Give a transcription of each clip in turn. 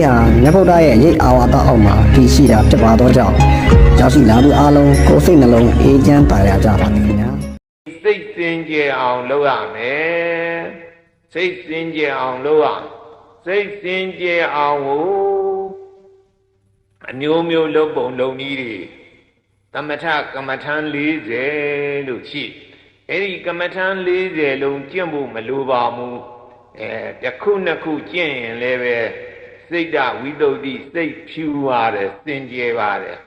လေးဟာမြတ်ဗုဒ္ဓရဲ့ရိတ်အာဝါဒအောက်မှာတည်ရှိတာဖြစ်ပါတော့ကြောင့်ရောက်ရှိလာသူအလုံးကိုယ်စိတ်နှလုံးအေးချမ်းပါရကြပါသည်ခင်ဗျာစိတ်စင်ကြယ်အောင်လုပ်ရမယ်စိတ်စင်ကြယ်အောင်လုပ်ရစိတ်စင်ကြယ်အောင်ကိုအမျိုးမျိုးလုပ်ပုံလုပ်နည်းတွေသမထကမ္မထန်40လို့ရှိအဲ့ဒီကမ္မထန်40လုံးကျင့်ဖို့မလိုပါဘူးအဲတစ်ခုနှစ်ခုကျင့်ရင်လည်းပဲ စိတ်ဓဝိတုဒ္ဓိစိတ်ဖြူပါတယ်စင်ကြယ်ပါတယ်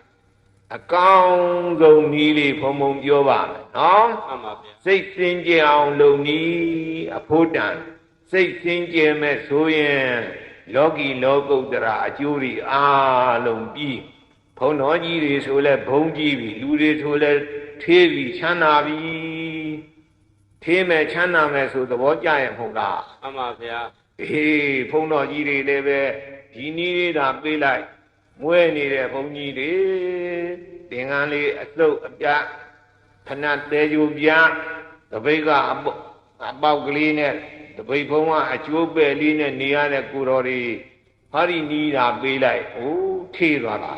အကောင်းဆုံးနည်းလေးဘုံဘုံပြောပါမယ်နော်မှန်ပါဗျာစိတ်စင်ကြယ်အောင်လုပ်နည်းအဖို့တန်စိတ်စင်ကြယ်မဲ့ဆိုရင်လောကီလောကုတ္တရာအကျိုးတွေအားလုံးပြီးဘုံတော်ကြီးတွေဆိုလဲဘုံကြီးပြီလူတွေဆိုလဲထေးပြီချမ်းသာပြီထေးမဲ့ချမ်းသာမဲ့ဆိုသဘောကျရဲ့မဟုတ်လားမှန်ပါဗျာအေးဘုံတော်ကြီးတွေလည်းပဲ ဒီနည်းလေးသာပေးလိုက်မွဲနေတဲ့ဘုံကြီးတွေသင်္ကန်းလေးအစုပ်အပြတ်ခဏသေးကြပြတပိတ်ကအပေါက်အပေါက်ကလေးနဲ့တပိတ်ဘုံကအကျိုးပဲ့လေးနဲ့နေရတဲ့ကိုတော်တွေဟာဒီနီးတာပေးလိုက်အိုးထေးသွားတာ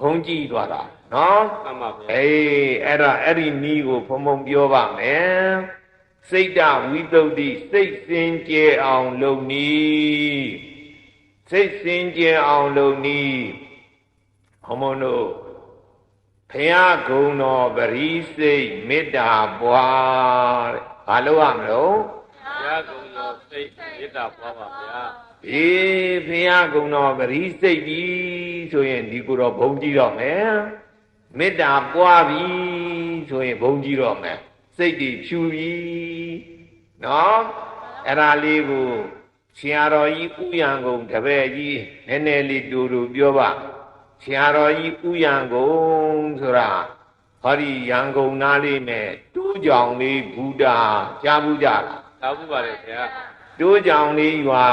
ဘုံကြည့်သွားတာနော်မှန်ပါဗျာအေးအဲ့ဒါအဲ့ဒီနီးကိုဖုံဖုံပြောပါမယ်စိတ်တဝိတုဒ္ဓိစိတ်စင်ကြယ်အောင်လုပ်နီး စိတ်စင်ကြယ်အောင်လုပ်နီးဟောမတို့ဖရာဂုံတော်ပရိစိတ်မေတ္တာပွားတဲ့ဘာလို့ရမလို့ဘုရားကုံတော်စိတ်မေတ္တာပွားပါဗျာအေးဖရာဂုံတော်ပရိစိတ်ပြီဆိုရင်ဒီကိုယ်တော်ဘုံကြည့်တော့မယ်မေတ္တာပွားပြီဆိုရင်ဘုံကြည့်တော့မယ်စိတ်တွေဖြူပြီနော်အဲ့ဒါလေးကို ဆရာတော်ကြီးဥယံကုန်တပည့်ကြီးနည်းနည်းလေးတူတူပြောပါဆရာတော်ကြီးဥယံကုန်ဆိုတာဟောဒီရန်ကုန်သားလေးနဲ့တူးကြောင်လေးဘုဒ္ဓကြားဘူးကြလားသာဘူးပါတယ်ဗျာတိုးကြောင်လေးရွာ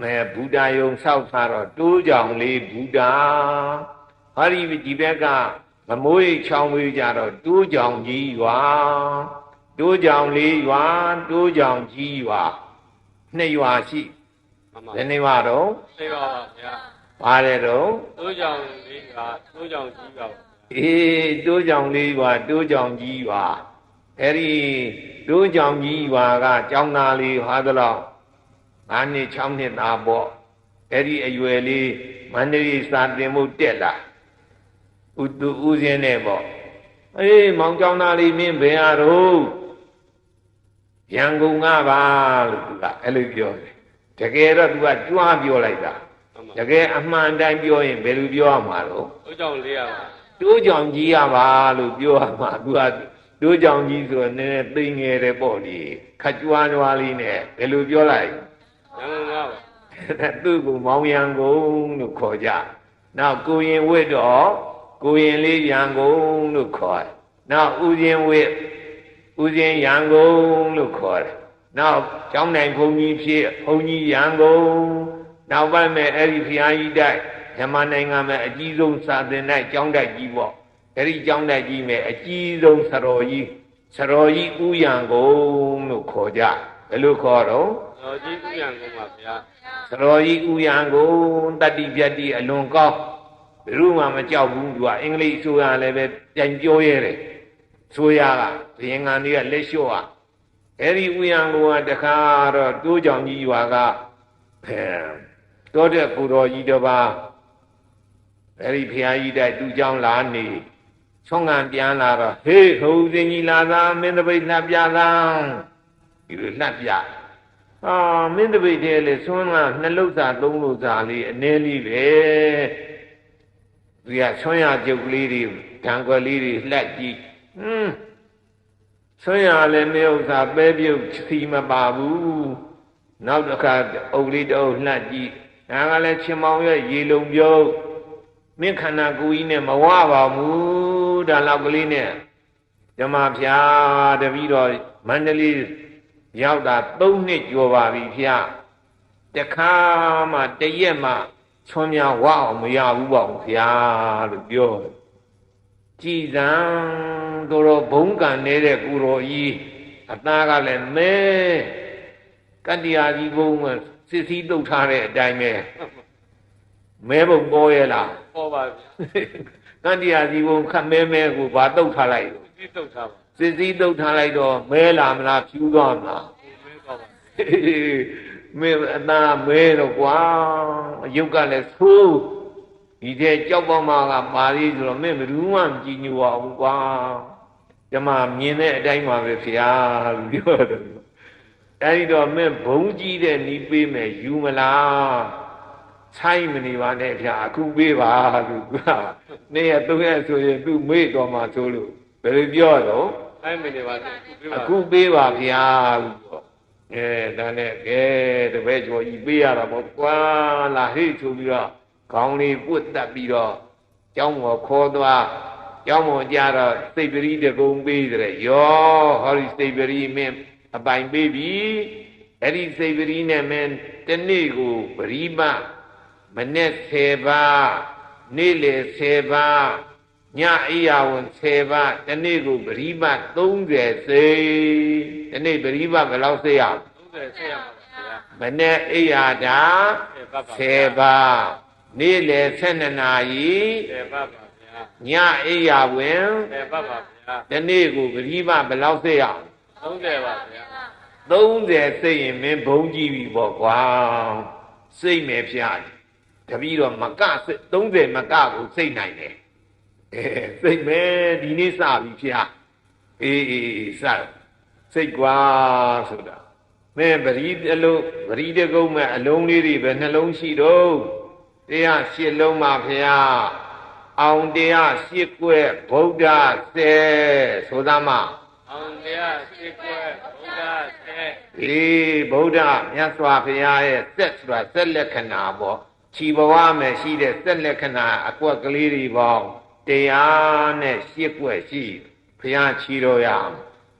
မဲဘုဒ္ဓယုံဆောက်ထားတော့တိုးကြောင်လေးဘုဒ္ဓဟာဒီဒီဘက်ကမမိုးရိပ်ချောင်းဝေးကြတော့တိုးကြောင်ကြီးရွာတိုးကြောင်လေးရွာတိုးကြောင်ကြီးရွာ နှစ်ရွာရှိမှန်ပါဘယ်နှစ်ရွာတော့သိပါပါဗျာပါတယ်တော့တိုးကြောင်လေးကတိုးကြောင်ကြီးပါဗျာအေးတိုးကြောင်လေးရွာတိုးကြောင်ကြီးရွာအဲ့ဒီတိုးကြောင်ကြီးရွာကကျောင်းသားလေးဟာသလောက်ငါးနှစ်6နှစ်သားပေါ့အဲ့ဒီအရွယ်လေးမန္တလေးစာတင်မှုတက်လာဥတုဥစဉ်နဲ့ပေါ့အေးမောင်ကျောင်းသားလေးမင်းဘယ်ဟာတော့ ရန်ကုန်ကပါလို့သူကအဲ့လိုပြောတယ်တကယ်တော့သူကကြွားပြောလိုက်တာမှန်ပါတကယ်အမှန်တိုင်းပြောရင်ဘယ်လိုပြောရမှာတော့တိုးကြောင်လေးရပါတိုးကြောင်ကြီးရပါလို့ပြောရမှာသူကတိုးကြောင်ကြီးဆိုတော့နည်းနည်းသိငယ်တယ်ပေါ့လေခက်ကြွားကြွားလေးနဲ့ဘယ်လိုပြောလိုက်ရန်ကုန်ကပါသူ့ကိုမောင်ရန်ကုန်လို့ခေါ်ကြနောက်ကိုရင်ဝိတ်တော့ကိုရင်လေးရန်ကုန်လို့ခေါ်တယ်နောက်ဥစဉ်ဝိ တ်ဥစဉ်ရန်ကုန်လို့ခေါ်တယ်နောက်ကျောင်းနိုင်ဘုန်းကြီးဖြစ်ဘုန်းကြီးရန်ကုန်နောက်ပိုင်းမဲ့အဲ့ဒီဖျားကြီးတိုက်မြန်မာနိုင်ငံမှာအကြီးဆုံးစာသင်တိုက်ကျောင်းတိုက်ကြီးပေါ့အဲ့ဒီကျောင်းတိုက်ကြီးမဲ့အကြီးဆုံးဆတော်ကြီးဆတော်ကြီးဥယံကုန်လို့ခေါ်ကြဘယ်လိုခေါ်တော့တော်ကြီးဥယျာဉ်ကုန်ပါဗျာသတော်ကြီးဥယံကိုတတ္တိပြတ်တိအလွန်ကောင်းဘယ်သူမှမကြောက်ဘူးသူကအင်္ဂလိပ်ဆိုရလည်းပဲပြန်ပြောရဲတယ် ဆိုရကဘယင်ကန်တွေကလက်လျှော့อ่ะအဲ့ဒီဥယံကိုကတခါတော့တိုးကြောင်ကြီးရွာကဖယ်တော့တဲ့ကိုတော်ကြီးတပါအဲ့ဒီဖရာကြီးတိုက်သူကြောင်လာနေဆုံးငံပြန်လာတော့ဟေးဟိုစင်ကြီးလာသာမင်းတပိတ်လှပြသာဒီလိုလှပြဟာမင်းတပိတ်တဲ့လေဆုံးကနှလုံးစာသုံးလုံးစာလေးအနည်းလေးပဲသူကဆွမ်းရကြုပ်ကလေးတွေဓာန်ွယ်လေးတွေလှက်ကြည့် ဟွန်းဆွမ်းရလည်းမင်းဥစ္စာပဲပြုတ်စီမပါဘူးနောက်တစ်ခါအုပ်လေးတစ်အုပ်လှက်ကြည့်ဒါကလည်းချင်းမောင်ရဲ့ရေလုံးပြုတ်မင်းခန္ဓာကိုယ်ကြီးနဲ့မဝပါဘူးဒါလောက်ကလေးနဲ့ဓမ္မဖျားတပည့်တော်မန္တလေးရောက်တာ၃နှစ်ကျော်ပါပြီဖျားတခါမှတရက်မှချွန်များဝအောင်မရဘူးပေါ့ဖျားလို့ပြောတယ် ကြည်စံတို့တော့ဘုံကံနေတဲ့ကိုတော်ကြီးအသားကလည်းမဲကတ္တရာကြီးဘုံကစစ်စည်းတုတ်ထားတဲ့အတိုင်းပဲမဲဘုံပေါ်ရဲ့လားပေါ်ပါဗျာတန်တရားစီဘုံခတ်မဲမဲကိုဘာတုတ်ထားလိုက်လို့ဒီတုတ်ထားပါစစ်စည်းတုတ်ထားလိုက်တော့မဲလာမလားဖြူသွားမလားဘုမင်းကောင်းပါမဲအသားမဲတော့ကွာအယုတ်ကလည်းသိုး ဒီတဲ့ကြောက်ပေါင်းမကပါသေးဆိုတော့မင်းဘယ်သူမှမကြည်ညိုပါဘူးကွာကျမမြင်တဲ့အတိုင်းပါပဲဖျားလို့ပြောတယ်အဲဒီတော့မင်းဘုံကြီးတဲ့နီးပေးမယ်ယူမလားဆိုင်မနေပါနဲ့ဖျားအခုပေးပါလို့ကွာနေ့ရက်သုံးရက်ဆိုရင်သူမေ့တော်မှာဆိုလို့ဘယ်လိုပြောတော့အဲ့မနေပါနဲ့အခုပြပါအခုပေးပါဗျာလို့ပြောအဲဒါနဲ့ကဲတပည့်ကျော်ကြီးပေးရတာပေါ့ကွာလာဟိတ်ဆိုပြီးတော့ ခေါင်းလေးပွတ်တက်ပြီးတော့ကျောင်းပေါ်ခေါ်သွားကျောင်းပေါ်ကြတော့စိတ်ပရိတကုံပေးတဲ့ယောဟောဒီစိတ်ပရိမင်းအပိုင်ပေးပြီအဲ့ဒီစိတ်ပရိနဲ့မင်းတနေ့ကိုပရိမမနေ့10ပါးနေ့လေ10ပါးညအိယာဝန်10ပါးတနေ့ကိုပရိမ30စိတ်တနေ့ပရိမဘယ်လောက်စိတ်ရအောင်30ဆက်ရမှာပါဗျာမနေ့အိယာတာ10ပါပါ10ပါး နေ့လေ12နာရီ10ပါပါဗျာညအိယာဝင်10ပါပါဗျာတနေ့ကိုပရိမဘယ်လောက်စိတ်ရအောင်30ပါဗျာ30စိတ်ရင်မင်းဘုံကြည့်ပြီပေါ့ကွာစိတ်မယ်ဖျားတယ်တပီတော့မကစိတ်30မကကိုစိတ်နိုင်တယ်အဲစိတ်မယ်ဒီနေ့စပြီဖျားအေးအေးအေးစတယ်စိတ်ကွာဆိုတာမင်းပရိအလုံးပရိတကုံးမဲ့အလုံးလေးတွေပဲနှလုံးရှိတော့ တရားရှစ်လုံးပါဖျားအောင်တရားရှစ်ကွဲဗုဒ္ဓဆဲဆိုသားမအောင်တရားရှိကွယ်ဘုရားဆဲဒီဗုဒ္ဓမြတ်စွာဘုရားရဲ့စက်ဆိုတာစက်လက္ခဏာပေါ့ခြီးဘဝမှာရှိတဲ့စက်လက္ခဏာအကွက်ကလေးတွေပေါ့တရားနဲ့ရှစ်ကွက်ရှိဘုရားခြီးတော်ရအောင်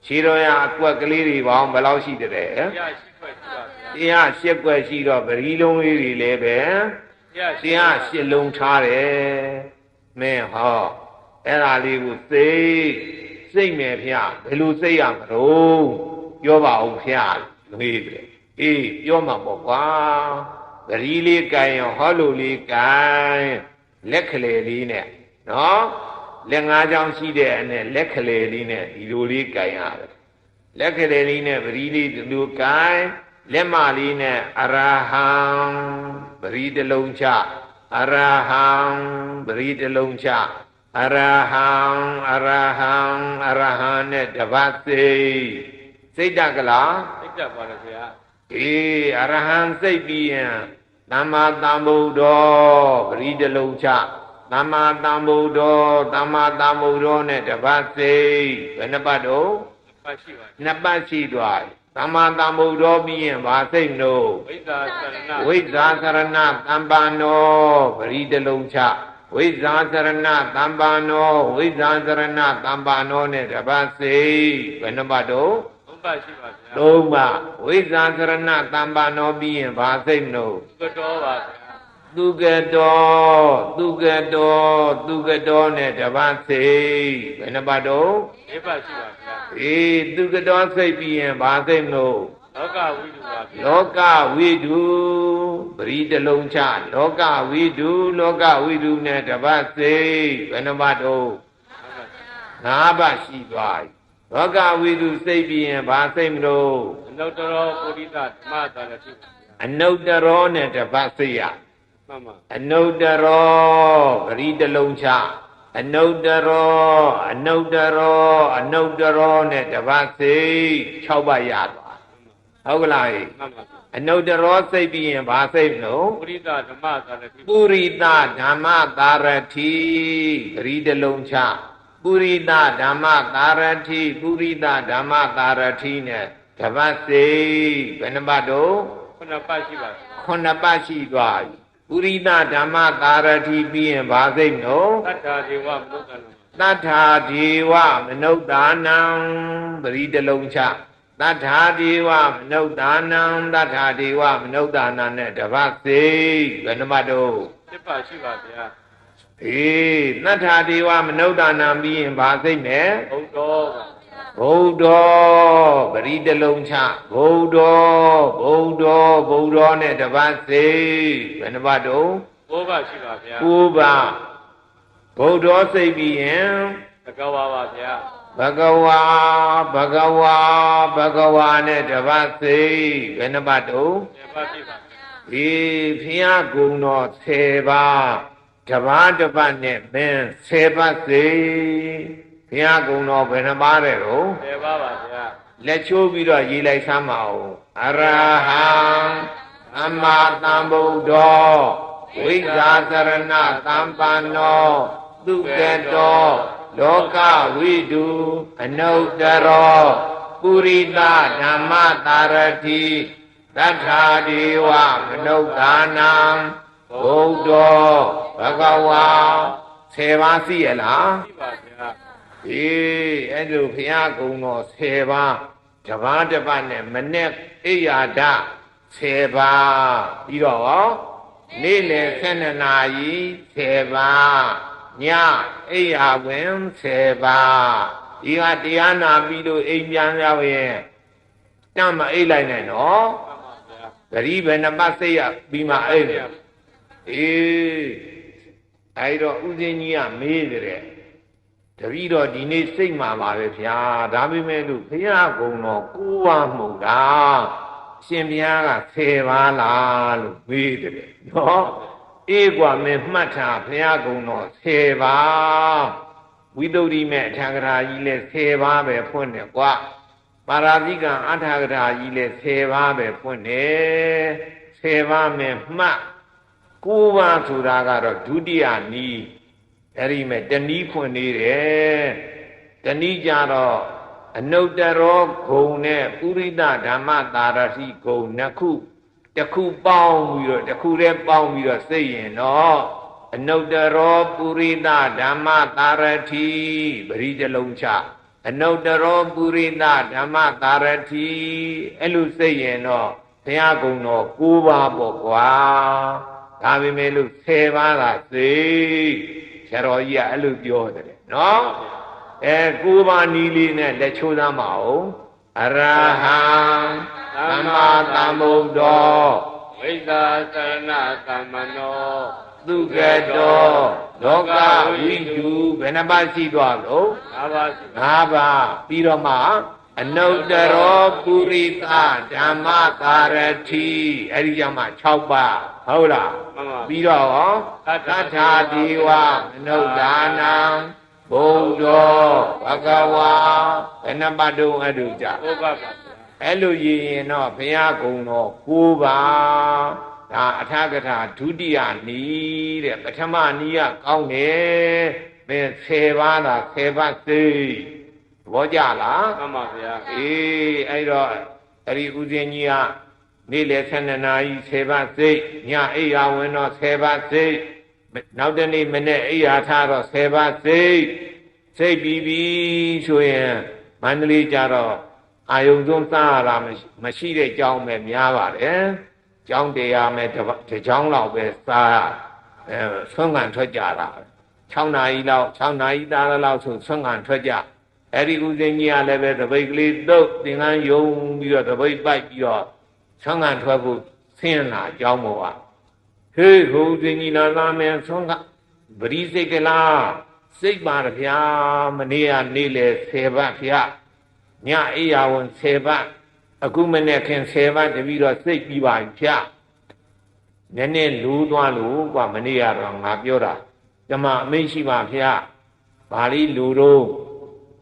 ခြီးတော်ရအကွက်ကလေးတွေပေါ့ဘယ်လောက်ရှိတဲ့လဲတရားရှိကွယ်ရှိပါဗျာတရားရှစ်ကွက်ရှိတော့ပရိလုံးလေးတွေလည်းပဲတ ရားရှိတရားရှစ်လုံးထားတယ်မင်းဟောအဲ့ဒါလေးကိုသိစိတ်မယ်ဖျားဘယ်လိုစိတ်ရမလို့ပြောပါဦးဖျားလို့မေးတယ်အေးပြောမှာပေါ့ကွာဂရီလေးကင်ရောဟောလိုလေးကင်လက်ကလေးလေးနဲ့နော်လက်ငါးချောင်းရှိတဲ့အနဲ့လက်ကလေးလေးနဲ့ဒီလိုလေးကင်ရတယ်လက်ကလေးလေးနဲ့ပရီလေးဒီလိုကင် လက်မလေးနဲ့အရဟံပရီတစ်လုံးချအရဟံပရီတစ်လုံးချအရဟံအရဟံအရဟံနဲ့တပတ်စိတ်စိတ်တကလားသိတတ်ပါလေဗျာအေးအရဟံစိတ်ပြီးရင်သမ္မာသမ္ဗုဒ္ဓောပရိတလုံးချသမ္မာသမ္ဗုဒ္ဓောသမ္မာသမ္ဗုဒ္ဓောနဲ့တပတ်စိတ်ဘယ်နှပတ်တော့ပတ်ရှိပါနှစ်ပတ်ရှိသွားပြီ သမ္မာသမ္ဗုဒ္ဓောပြီးရင်ဘာစိတ်နို့ဝိဇ္ဇာသရဏဝိဇ္ဇာသရဏတမ္ပန္နောပရိတလုံးချဝိဇ္ဇာသရဏတမ္ပန္နောဝိဇ္ဇာသရဏတမ္ပန္နောနဲ့တပတ်စိတ်ဘယ်နှပတ်တော့ဘုပတ်ရှိပါဗျာသုံးပါဝိဇ္ဇာသရဏတမ္ပန္နောပြီးရင်ဘာစိတ်နို့ကတော်ပါဗျာ သူကတော်သူကတော်သူကတော်နဲ့တပတ်စိတ်ဘယ်နှပတ်တော့ဒီပတ်ရှိပါဗျာအေးသူကတော်စိတ်ပြီးရင်ဘာစိတ်နို့လောကဝိတုပါဗျာလောကဝိတုပရိတလုံးချလောကဝိတုလောကဝိတုနဲ့တပတ်စိတ်ဘယ်နှပတ်တော့ငါးပတ်ရှိသွားပြီလောကဝိတုစိတ်ပြီးရင်ဘာစိတ်မလို့အနုတ္တရောပုရိသဓမ္မသာရတိအနုတ္တရောနဲ့တပတ်စိတ်ရ မှန်ပါအနုတ္တရောပရိတလုံးချအနုတ္တရောအနုတ္တရောအနုတ္တရောနဲ့တပတ်စိတ်6ပတ်ရသွားဟုတ်ကလားဟဲ့မှန်ပါအနုတ္တရောစိတ်ပြီးရင်ဘာစိတ်မလို့ပုရိသဓမ္မသာရတိပုရိသဓမ္မသာရတိဂရီတလုံးချပုရိသဓမ္မသာရတိပုရိသဓမ္မသာရတိနဲ့တပတ်စိတ်ဘယ်နှပတ်တော့ခုနပတ်ရှိပါဗျာခုနှစ်ပတ်ရှိသွားပြီ ပုရိသဓမ္မသာရတိပြီးရင်ဘာစိတ်မလို့တတ္ထာဒေဝမနုဿနံတတ္ထာဒေဝမနုဿာနံဂရီတလုံးချတတ္ထာဒေဝမနုဿာနံတတ္ထာဒေဝမနုဿာနံနဲ့တပတ်စိတ်ဘယ်နှပတ်တော့စစ်ပတ်ရှိပါဗျာအေးနတ္ထာဒေဝမနုဿာနံပြီးရင်ဘာစိတ်နဲ့ဘုဒ္ဓောပါဩ ဗုဒ္ဓပရိတလုံးချဗုဒ္ဓဗုဒ္ဓဗုဒ္ဓနဲ့တပတ်စိတ်ဘယ်နှပတ်တုံးဘိုးပါရှိပါဗျာကိုးပါဗုဒ္ဓစိတ်ပြီးရင်တကောပါပါဗျာဘဂဝါဘဂဝါဘဂဝါနဲ့တပတ်စိတ်ဘယ်နှပတ်တုံးကျေပါရှိပါဗျာဒီဖျားကုံတော်10ပါးတပါးတစ်ပတ်နဲ့မင်း10ပတ် စိဖျားကုံတော်ဘယ်နှပါးတဲ့တော့ကျေပါပါဗျာလက်ချိုးပြီးတော့ရေးလိုက်ဆမ်းမအောင်အရဟံအမ္မာတံဗုဒ္ဓောဝိဇ္ဇာသရဏသံပန္နောသူကတောလောကဝိတုအနုတ္တရောပုရိသဓမ္မတာရတိတထာဒေဝမနုဿာနံဗုဒ္ဓောဘဂဝါဆေပါစီရလားရှိပါဗျာ အေးအဲ့လိုဘုရားကုံတော်10ပါးတပါးတစ်ပတ်နဲ့မနဲ့အိယာဒ10ပါးပြီးတော့ရောနေ့လယ်12နာရီ10ပါးညအိယာဝင်10ပါးဒီကတရားနာပြီးလို့အိမ်ပြန်ရောက်ရင်တမ်းမအိတ်လိုက်နဲ့နော်မှန်ပါဗျာဂရီဘယ်နှပတ်စိတ်ရပြီးမှအိတ်တယ်အေးအဲ့တော့ဥစဉ်ကြီးကမေးတယ် တဲ့ တပည့်တော်ဒီနေ့စိတ်မှန်ပါပဲဗျာဒါပေမဲ့လို့ဘုရားကုံတော်ကိုးပါမှုတာရှင်ဘုရားက10ပါးလားလို့မေးတယ်နော်အေးกว่าမင်းမှတ်ထားဘုရားကုံတော်10ပါးဝိသုဒ္ဓိမဲ့အထာဂရာကြီးလဲ10ပါးပဲဖွင့်တယ်ကွာပါရာဇိကံအထာဂရာကြီးလဲ10ပါးပဲဖွင့်တယ်10ပါးမဲ့မှတ်9ပါးဆိုတာကတော့ဒုတိယနီး အဲ့ဒီမဲ့တဏီးဖွင့်နေတယ်တဏီးကြတော့အနုတ္တရောဂုံနဲ့ပုရိသဓမ္မတာရတိဂုံနှစ်ခုတစ်ခုပေါင်းပြီးတော့တစ်ခုတည်းပေါင်းပြီးတော့စိတ်ရင်တော့အနုတ္တရောပုရိသဓမ္မတာရတိပရိတလုံးချအနုတ္တရောပုရိသဓမ္မတာရတိအဲ့လိုစိတ်ရင်တော့ဘုရားကုံတော်၉ပါးပေါ့ကွာဒါပေမဲ့လို့10ပါးကစိတ် ဆရာတော်ကြီးကအဲ့လိုပြောတယ်နော်အဲကိုးပါးနီးလေးနဲ့လက်ချိုးသားမအောင်အရဟံသမ္မာသမ္ဗုဒ္ဓောဝိဇ္ဇာသရဏသမ္မနောသူကတောလောကဝိတုဘယ်နှပါးရှိသွားလို့ငါးပါးရှိပါ၅ပါးပြီးတော့မှ အနုတ္တရောပုရိသဓမ္မကာရတိအဲ့ဒီကြောင့်မှ6ပါးဟုတ်လားမှန်ပါပြီးတော့ရောသတ္ထာဒီဝမနုဿာနံဘုံတော်ဘဂဝါဘယ်နှပတ်တုံးအဲ့လိုကြဘိုးပါပါဗျာအဲ့လိုရည်ရင်တော့ဘုရားကုံတော်၉ပါးဒါအထာကထာဒုတိယနီးတဲ့ပထမနီးကကောင်းတယ်မင်း10ပါးသာ10ပါးသိသ ဘောကြလားမှန်ပါဗျာအေးအဲ့တော့အဲ့ဒီဥစဉ်ကြီးကနေ့လေ12နာရီ10ပါးသိညအိယာဝင်တော့10ပါးသိနောက်တနေ့မနေ့အိယာထားတော့10ပါးသိစိတ်ပြီးပြီဆိုရင်မန္တလေးကြတော့အာယုံဆုံးစားရတာမရှိမရှိတဲ့ကြောင်းပဲများပါတယ်ကြောင်းတရားမဲ့တစ်ပတ်တစ်ကြောင်းလောက်ပဲစားရအဲဆွမ်းကန်ထွက်ကြတာ6နာရီလောက်6နာရီသားလောက်ဆိုဆွမ်းကန်ထွက်ကြ အဲ့ဒီဦးဇင်းကြီးကလည်းပဲတပိတ်ကလေးတုတ်သင်္ကန်းယုံပြီးတော့တပိတ်ပိုက်ပြီးတော့ဆွမ်းခံထွက်ဖို့ဆင်းလာအကြောင်းပေါ်ပါဟေးဟိုဦးဇင်းကြီးလာလာမယ်ဆွမ်းကပရိစိတ်ကလားစိတ်ပါရဗျာမနေ့ကနေ့လေ10ဘတ်ဗျာညအေးရဝန်10ဘတ်အခုမနေ့ခင်10ဘတ်တပြီးတော့စိတ်ပြီးပါဗျာနည်းနည်းလူးသွားလို့ကွာမနေ့ကတော့ငါပြောတာဓမ္မအမိတ်ရှိပါဗျာဘာလို့လူတော့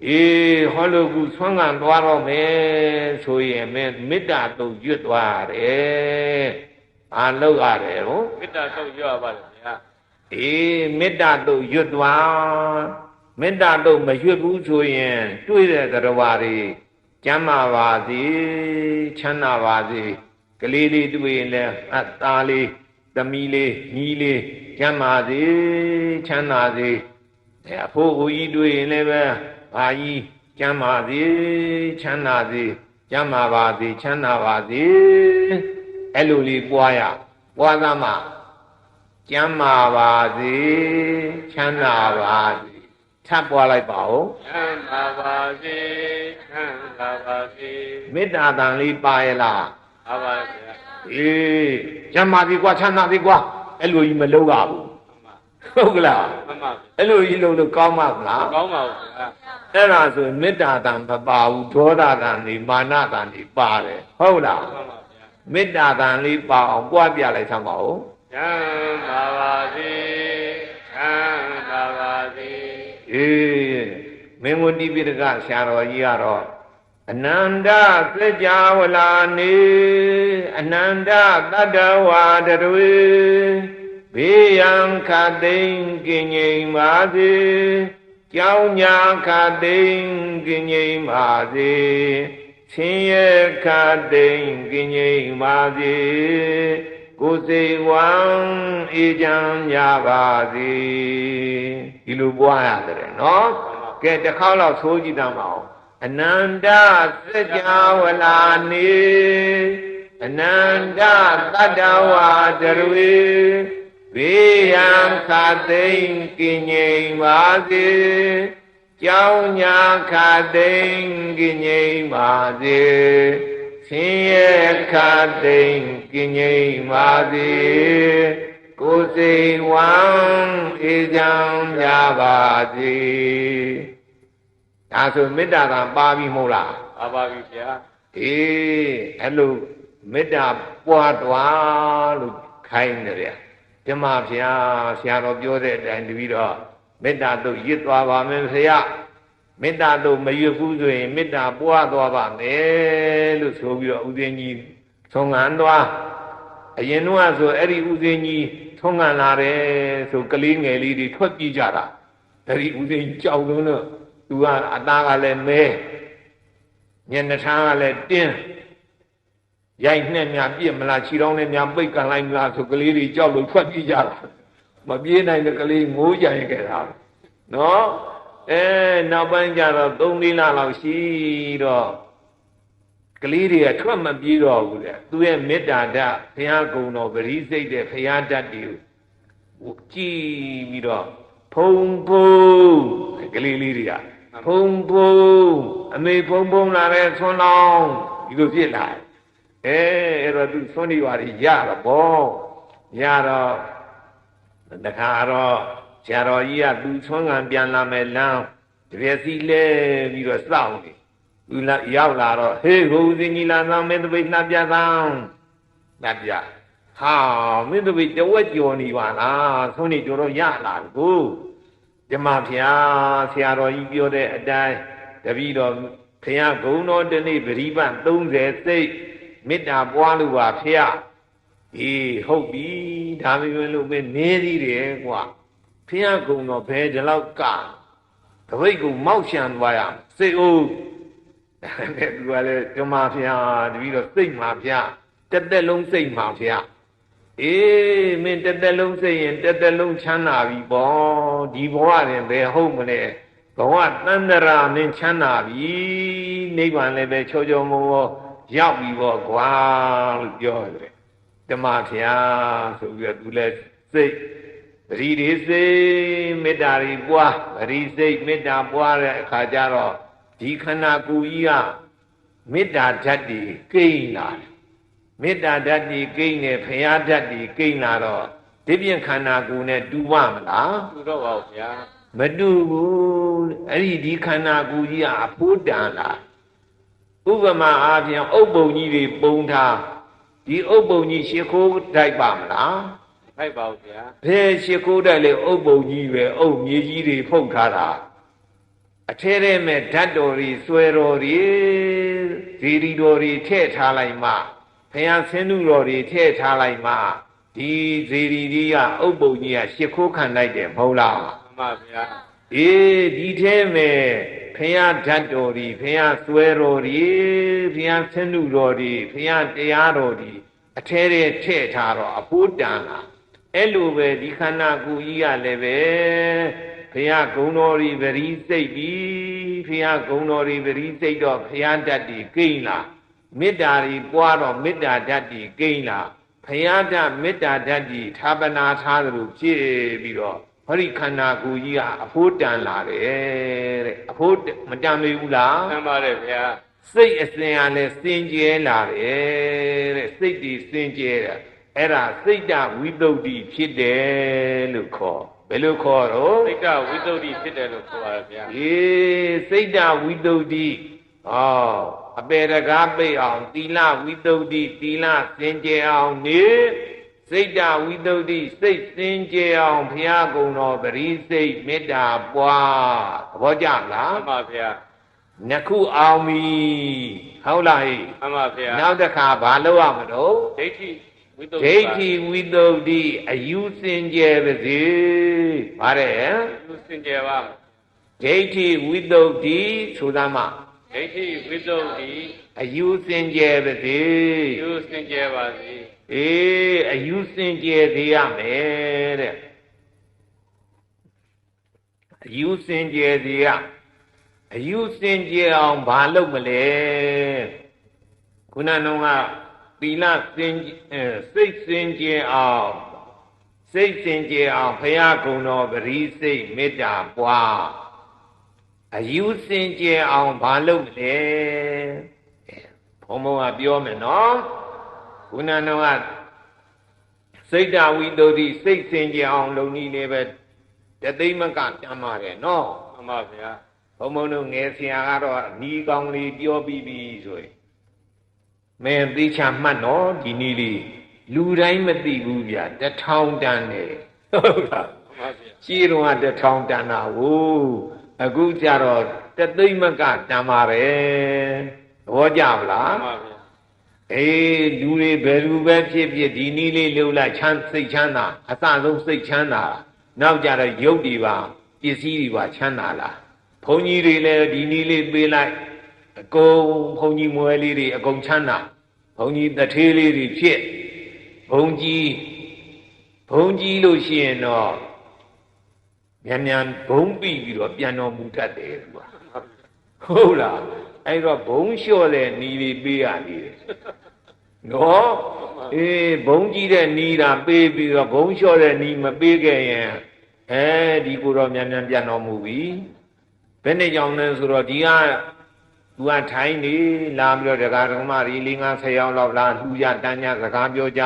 အေးဟောလို့ကူဆွမ်းခံသွားတော့မယ်ဆိုရင်မင်းမေတ္တာတုံရွတ်သွားရတယ်။ဘာလုပ်ရတယ်ဟုတ်မေတ္တာထုတ်ရပါတယ်ဗျာအေးမေတ္တာတုံရွတ်သွားမေတ္တာတုံမရွတ်ဘူးဆိုရင်တွေ့တဲ့တရားတွေကျမ်းမာပါစေချမ်းသာပါစေကလေးလေးတွေ့ရင်လည်းအသားလေးသမီးလေးညီးလေးကျမ်းမာစေချမ်းသာစေအဲအဖိုးကိုကြီးတွေ့ရင်လည်းပဲ ဘာကြီးကျမ်းပါစေချမ်းသာစေကျမ်းမာပါစေချမ်းသာပါစေအဲ့လိုလေးပွားရပွားသမှာကျမ်းမာပါစေချမ်းသာပါစေထပ်ပွားလိုက်ပါဦးချမ်းသာပါစေချမ်းသာပါစေမေတ္တာတန်လေးပါရဲ့လားပါပါဗျာအေးကျမ်းမာပြီကွာချမ်းသာပြီကွာအဲ့လိုကြီးမလုပ်ရဘူးမှန် ဟုတ်ကလားပါမှန်ပါအဲ့လိုကြီးလုပ်လို့ကောင်းမှာမလားကောင်းပါဘူးဗျာအဲ့ဒါဆိုမေတ္တာတန်မပါဘူးဒေါသတန်နေမာနတန်နေပါတယ်ဟုတ်လားမှန်ပါဗျာမေတ္တာတန်လေးပါအောင်ပွားပြလိုက်သမ်းပါဦးချမ်းသာပါစေချမ်းသာပါစေအေးမင်းတို့တိပိဋကဆရာတော်ကြီးကတော့အနန္တသစ္စာဝလာနေအနန္တတတ္တဝါတတွေ ဘေးရန်ခတ်သိမ်းကင်ငြိမ်ပါစေကြောင်းညာခတ်သိမ်းကင်ငြိမ်ပါစေဆင်းရဲခတ်သိမ်းကင်ငြိမ်ပါစေကိုယ်စိတ်ဝမ်းအေးချမ်းကြပါစေဒီလိုပွားရတယ်နော်ကဲတစ်ခေါက်လောက်သိုးကြည့်တတ်မအောင်အနန္တသစ္စာဝလာနေအနန္တတတ္တဝါတတွေဘေး ရန်ခတ်သိမ်းကင်ငြိမ်ပါစေကြောင်းညာခတ်သိမ်းကင်ငြိမ်ပါစေဆင်းရဲခတ်သိမ်းကင်ငြိမ်ပါစေကိုယ်စိတ်ဝမ်းအေးချမ်းကြပါစေဒါဆိုမေတ္တာကပါပြီမဟုတ်လားပါပါပြီဗျာအေးအဲ့လိုမေတ္တာပွားတွားလို့ခိုင်းတယ်ဗျာ ဓမ္မဖျားဆရာတော်ပြောတဲ့အတိုင်းတပီတော့မေတ္တာတို့ရစ်သွားပါမယ်ဆရာမေတ္တာတို့မရွတ်ဘူးဆိုရင်မေတ္တာပွားသွားပါမယ်လို့ဆိုပြီးတော့ဥစဉ်ကြီးသုံးငံသွားအရင်တော့ဆိုအဲ့ဒီဥစဉ်ကြီးသုံးငံလာတယ်ဆိုကလေးငယ်လေးတွေထွက်ပြေးကြတာအဲ့ဒီဥစဉ်ကြောက်လုံးတော့သူကအသားကလည်းမဲညနေထားကလည်းတင်း ရိုက်နဲ့များပြစ်မလားခြေထောက်နဲ့များပိတ်ကန်လိုက်မလားဆိုကလေးတွေကြောက်လို့ထွက်ပြေးကြတာမပြေးနိုင်တဲ့ကလေးငိုးကြရင်ကြတာနော်အဲနောက်ပိုင်းကျတော့3လလလောက်ရှိတော့ကလေးတွေကထွက်မပြေးတော့ဘူးလေသူရဲ့မေတ္တာဓာတ်ဘုရားကုံတော်ပရိစိတ်တဲ့ဘုရားဓာတ်တွေကိုကြည်ပြီးတော့ဖုံဖုံကလေးလေးတွေကဖုံဖုံအမေဖုံဖုံလာတဲ့ဆွမ်းလောင်းဒီလိုဖြစ်လာတယ် အဲအဲ့တော့သူဆွမ်းနေပါရီရတော့ဗောရတော့တခါတော့ဆရာတော်ကြီးကသူဆွမ်းငံပြန်လာမယ်လမ်းတပြက်စီလဲပြီးတော့စောင့်နေသူလာရောက်လာတော့ဟေးဟိုဦးစင်ကြီးလာသောမင်းတပိတ်လှပြသောလှပြဟာမင်းတပိတ်တဝက်ကြော်နေပါလားဆွမ်းနေကြော်တော့ရလာကိုဓမ္မဖျားဆရာတော်ကြီးပြောတဲ့အတိုင်းတပည့်တော်ဖျားဂုံတော်တနေ့ပရိပတ်30စိတ် မေတ္တာပွားလို့ပါဖျားအေးဟုတ်ပြီဒါမျိုးလို့ပဲနေသေးတယ်ကွာဖျားဂုံတော်ဘယ်ဒီလောက်ကတပိတ်ကမောက်ရှံသွားရအောင်စိတ်အိုးတဲ့သူကလည်းဓမ္မဖျားတပည့်တော်စိတ်မှာဖျားတက်တက်လုံးစိတ်မှာဖျားအေးမင်းတစ်သက်လုံးစိတ်ရင်တစ်သက်လုံးချမ်းသာပြီပေါ့ဒီဘဝရင်ဘယ်ဟုတ်မလဲဘဝတန္တရာမင်းချမ်းသာပြီနိဗ္ဗာန်လည်းပဲချောချောမောမော ရောက်ပြီပေါ့ကွာလို့ပြောတယ်ဓမ္မဖျားဆိုပြီးတော့သူလည်းစိတ်ပရိဒီစိတ်မေတ္တာရီပွားပရိစိတ်မေတ္တာပွားတဲ့အခါကျတော့ဒီခန္ဓာကိုယ်ကြီးကမေတ္တာဓာတ်ကြီးကိန်းလာတယ်မေတ္တာဓာတ်ဒီကိန်းနဲ့ဖရာဓာတ်ဒီကိန်းလာတော့ဒီပြင်ခန္ဓာကိုယ်နဲ့တူပါမလားသူတော့ပါဘူးဗျာမတူဘူးအဲ့ဒီဒီခန္ဓာကိုယ်ကြီးကအဖိုးတန်လား ဥပမာအားဖြင့်အုပ်ပုံကြီးတွေပုံထားဒီအုပ်ပုံကြီးရှ िख ိုးတိုက်ပါမလား ဖိုက်ပါဘူးဗျာ ဘယ်ရှ िख ိုးတိုက်လေအုပ်ပုံကြီးပဲအုပ်မြေကြီးတွေဖုတ်ထားတာအထဲထဲမဲ့ဓာတ်တော်တွေဆွဲတော်တွေဇီရီတော်တွေထည့်ထားလိုက်မှဖယားဆင်းနုတော်တွေထည့်ထားလိုက်မှဒီဇီရီကြီးကအုပ်ပုံကြီးကရှ िख ိုးခံလိုက်တယ်မဟုတ်လား မှန်ပါဗျာ အေးဒီထဲမဲ့ ဖះဓာတ်တော်ဒီဖះဆွဲတော်ဒီဖះဆင်းနုတော်ဒီဖះတရားတော်ဒီအထဲထဲထည့်ထားတော့အဖို့တန်လာအဲ့လိုပဲဒီခန္ဓာကိုယ်ကြီးကလည်းပဲဖះဂုံတော်ဒီပရိစိတ်ပြီဖះဂုံတော်ဒီပရိစိတ်တော့ဖះဓာတ်ဒီကိန်းလာမေတ္တာဒီပွားတော့မေတ္တာဓာတ်ဒီကိန်းလာဖះဓာတ်မေတ္တာဓာတ်ဒီဌာပနာထားသလိုဖြစ်ပြီးတော့ ဟောဒီခန္ဓာကိုယ်ကြီးကအဖိုးတန်လာတယ်တဲ့အဖိုးမတန်မေဘူးလားမှန်ပါတယ်ဗျာစိတ်အစဉ်အားလည်းစင်ကြဲလာတယ်တဲ့စိတ်ဒီစင်ကြဲတာအဲ့ဒါစိတ်တဝိတုဒ္ဓိဖြစ်တယ်လို့ခေါ်ဘယ်လိုခေါ်တော့စိတ်ကဝိသုဒ္ဓိဖြစ်တယ်လို့ခေါ်ပါတယ်ဗျာအေးစိတ်တဝိတုဒ္ဓိဟောအပေရကားပိတ်အောင်သီလဝိတုဒ္ဓိသီလစင်ကြဲအောင်နေ စိတ်တဝိတုဒ္ဓိစိတ်စင်ကြဲအောင်ဘုရားကုံတော်ပရိစိတ်မေတ္တာပွားသဘောကျလားမှန်ပါဗျာနှစ်ခုအောင်ပြီဟုတ်လားဟိမှန်ပါဗျာနောက်တစ်ခါဘာလုပ်ရမလို့ဒိဋ္ဌိဝိသုဒ္ဓိဒိဋ္ဌိဝိသုဒ္ဓိအယူစင်ကြယ်ပါစေဗါတဲ့သူစင်ကြယ်ပါမယ်ဒိဋ္ဌိဝိသုဒ္ဓိဆိုသမှာဒိဋ္ဌိဝိသုဒ္ဓိအယူစင်ကြယ်ပါစေသူစင်ကြယ်ပါစေ အေးအယူစင်ကြယ်သေးရမယ်တဲ့အယူစင်ကြယ်သေးရအယူစင်ကြယ်အောင်ဘာလုပ်မလဲခုနကတော့ကသီလစင်ကြယ်အဲစိတ်စင်ကြယ်အောင်စိတ်စင်ကြယ်အောင်ဘုရားကုံတော်ပရိစိတ်မေတ္တာပွားအယူစင်ကြယ်အောင်ဘာလုပ်မလဲဘုံဘုံကပြောမယ်နော် ခုနကတော့စိတ်တဝိတ္တုတိစိတ်စင်ကြယ်အောင်လုပ်နည်းလေးပဲတသိမ့်မကတမ်းပါတယ်နော်မှန်ပါဗျာဘုံဘုံတို့ငယ်ဆရာကတော့နီးကောင်းလေးပြောပြီးပြီဆိုရင်မင်းသိချာမှတ်နော်ဒီနည်းလေးလူတိုင်းမသိဘူးဗျတထောင်တန်တယ်ဟုတ်လားမှန်ပါဗျာရှင်းတော့ကတထောင်တန်တာဟုတ်အခုကျတော့တသိမ့်မကတမ်းပါတယ်သဘောကျပါလားမှန်ပါဗျာ အေးလူတွေဘယ်လူပဲဖြစ်ဖြစ်ဒီနည်းလေးလှုပ်လိုက်ချမ်းစိတ်ချမ်းသာအစဆုံးစိတ်ချမ်းသာနောက်ကြတော့ရုပ်တွေပါပစ္စည်းတွေပါချမ်းသာလားဘုန်းကြီးတွေလည်းဒီနည်းလေးပေးလိုက်အကုန်ဘုန်းကြီးမွဲလေးတွေအကုန်ချမ်းသာဘုန်းကြီးတထေးလေးတွေဖြစ်ဘုန်းကြီးဘုန်းကြီးလို့ရှိရင်တော့မြန်မြန်ဘုံပြီးပြီးတော့ပြန်တော်မူတတ်တယ်ကွာဟုတ်လား အဲ့တော့ဘုံလျှော့တဲ့နီလေးပေးရနေတယ်နော်အေးဘုံကြီးတဲ့နီတာပေးပြီးတော့ဘုံလျှော့တဲ့နီမပေးခဲ့ရင်အဲဒီကိုတော့မြန်မြန်ပြန်တော်မူပြီဘယ်နဲ့ကြောင့်လဲဆိုတော့ဒီကသူကထိုင်းနေလာပြီးတော့ဒကာဒကမကြီး၄50ယောက်လောက်လာလှူကြတန်းကြစကားပြောကြ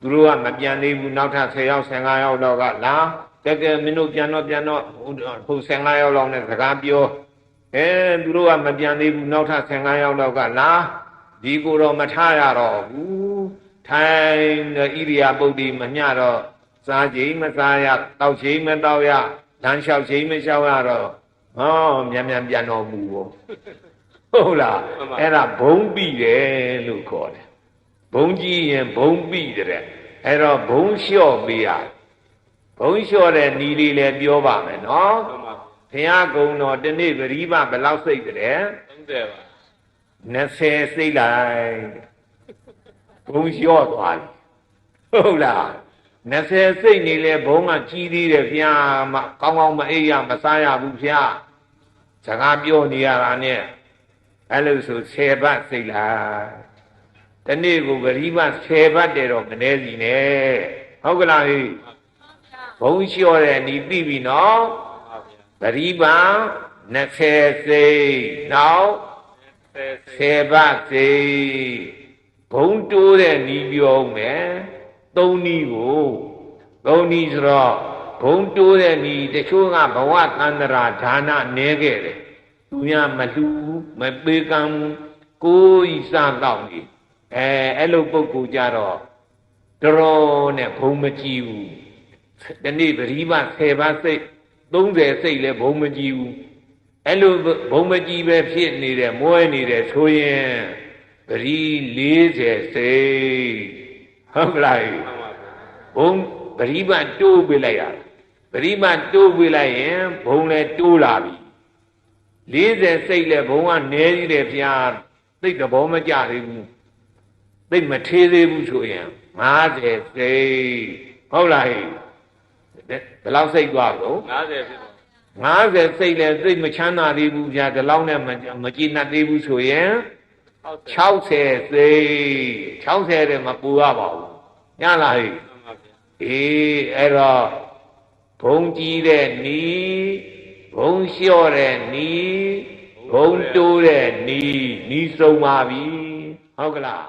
သူတို့ကမပြန်သေးဘူးနောက်ထပ်10ယောက်15ယောက်လောက်ကလာတကယ်မင်းတို့ပြန်တော့ပြန်တော့ဟို15ယောက်လောက်နဲ့စကားပြော အဲသူတို့ကမပြန်သေးဘူးနောက်ထပ်15ယောက်လောက်ကလာဒီကိုတော့မထားရတော့ဘူးထိုင်တဲ့ဣရိယာပုတ်ဒီမမျှတော့စားချိန်မစားရတောက်ချိန်မတောက်ရလမ်းလျှောက်ချိန်မလျှောက်ရတော့ဟောမြန်မြန်ပြန်တော်မူဘောဟုတ်လားအဲ့ဒါဘုံပြီတယ်လို့ခေါ်တယ်ဘုံကြီးရင်ဘုံပြီတဲ့အဲ့တော့ဘုံလျှော့ပေးရဘုံလျှော့တဲ့နီးလေးလည်းပြောပါမယ်နော်မှန်ပါ ဘုရားကုံတော်တနေ့ပရိပဘယ်လောက်စိတ်တဲ့30ပါ20စိတ်လိုက်ဘုံလျှော့သွားပြီဟုတ်လား20စိတ်နေလဲဘုံကကြီးသေးတယ်ဘုရားမကောင်းကောင်းမအိပ်ရမစားရဘူးဘုရားစကားပြောနေရတာနဲ့အဲ့လိုဆို10ဘတ်စိတ်လိုက်တနေ့ကိုပရိပ10ဘတ်တယ်တော့မနေစီနဲ့ဟုတ်ကလားဟိဘုံလျှော့တဲ့ဒီပြီပြီနော်မှန် ပါဗျာပရိပန်20စိတ်နောက်30 10ဘတ်စိတ်ဘုံတိုးတဲ့နီးပြောမယ်သုံးနီးကိုသုံးနီးဆိုတော့ဘုံတိုးတဲ့နီးတချို့ကဘဝတန္တရာဒါနနဲခဲ့တယ်သူများမလှူမပေးကမ်းကိုယ်ဤစတော့နေအဲအဲ့လိုပုံကူကြတော့တော်နဲ့ဘုံမကြည့်ဘူးဒီနေ့ပရိမ10ပါးစိတ် 30စိတ်လည်းဘုံမကြည့်ဘူးအဲ့လိုဘုံမကြည့်ပဲဖြစ်နေတယ်မွဲနေတယ်ဆိုရင်ပရိ40စိတ်ဟုတ်ကလားမှန်ပါဗျာဘုံပရိမတိုးပေးလိုက်ရပရိမတိုးပေးလိုက်ရင်ဘုံလည်းတိုးလာပြီ40စိတ်လည်းဘုံကနည်းသေးတယ်ဗျာသိတဲ့ဘောမကြသေးဘူးသိမထေးသေးဘူးဆိုရင်50စိတ်ဟုတ်လားဟဲ့ ဘယ်လောက်စိတ်သွားလို့50ဖြစ်ပါ50စိတ်လည်းစိတ်မချမ်းသာသေးဘူးဗျာဒီလောက်နဲ့မမကြည်နပ်သေးဘူးဆိုရင်60 60စိတ်60တဲ့မပူရပါဘူးညလားဟဲ့မှန်ပါဗျာအေးအဲ့တော့ဘုံကြီးတဲ့နီးဘုံလျှော့တဲ့နီးဘုံတိုးတဲ့နီးနီးဆုံးပါပြီဟုတ်ကလား